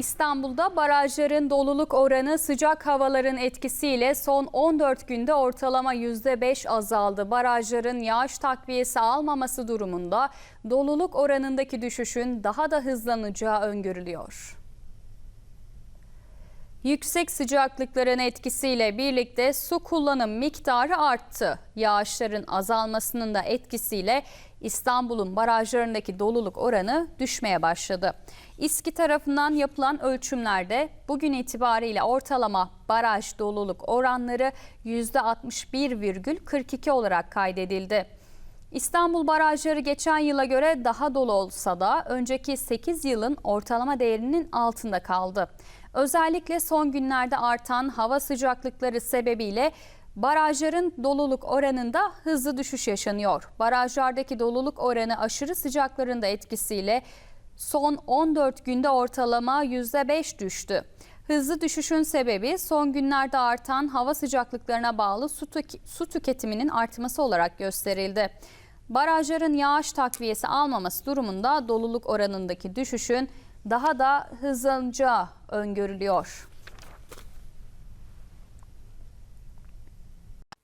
İstanbul'da barajların doluluk oranı sıcak havaların etkisiyle son 14 günde ortalama %5 azaldı. Barajların yağış takviyesi almaması durumunda doluluk oranındaki düşüşün daha da hızlanacağı öngörülüyor. Yüksek sıcaklıkların etkisiyle birlikte su kullanım miktarı arttı. Yağışların azalmasının da etkisiyle İstanbul'un barajlarındaki doluluk oranı düşmeye başladı. İSKİ tarafından yapılan ölçümlerde bugün itibariyle ortalama baraj doluluk oranları %61,42 olarak kaydedildi. İstanbul barajları geçen yıla göre daha dolu olsa da önceki 8 yılın ortalama değerinin altında kaldı. Özellikle son günlerde artan hava sıcaklıkları sebebiyle barajların doluluk oranında hızlı düşüş yaşanıyor. Barajlardaki doluluk oranı aşırı sıcakların da etkisiyle son 14 günde ortalama %5 düştü. Hızlı düşüşün sebebi son günlerde artan hava sıcaklıklarına bağlı su, tük- su tüketiminin artması olarak gösterildi. Barajların yağış takviyesi almaması durumunda doluluk oranındaki düşüşün daha da hızlanacağı öngörülüyor.